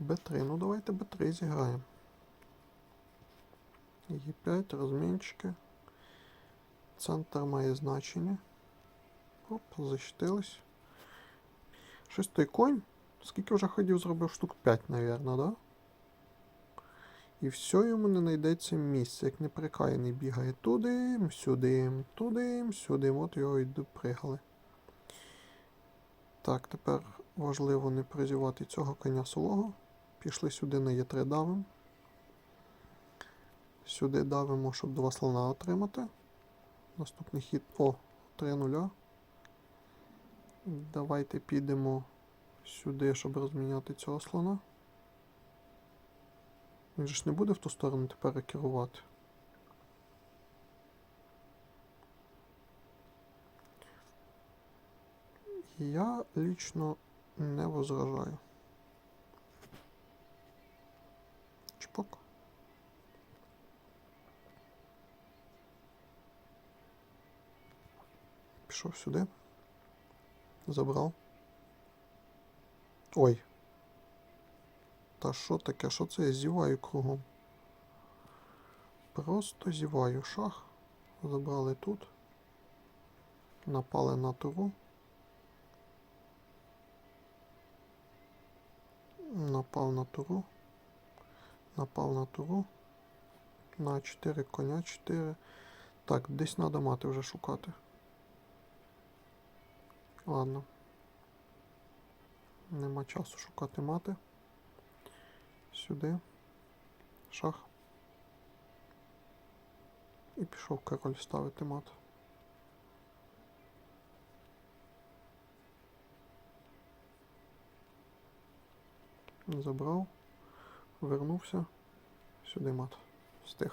Б3, ну давайте Б3 зіграємо. Е5, розмінчики. Центр має значення. Оп, защитились. Той конь. Скільки вже ходів зробив? Штук 5, навірно, да? І все йому не знайдеться місце, як неприкаяний бігає туди, сюди, туди, сюди. От його і допригали. Так, тепер важливо не призівати цього коня солого. Пішли сюди на Е3 давимо. Сюди давимо, щоб два слона отримати. Наступний хід. О, 3-0. Давайте підемо сюди, щоб розміняти цього слона. Він же ж не буде в ту сторону тепер керувати. Я лично не возражаю. Пішов сюди. Забрав. Ой. Та що таке? Що це я зіваю кругом? Просто зіваю шах. Забрали тут. Напали на туру. Напав на туру. Напав на туру. На 4 коня 4. Так, десь треба мати вже шукати. Ладно. Нема часу шукати мати. Сюди. Шах. І пішов король ставити мат. Забрав. Вернувся. Сюди мат. Встиг.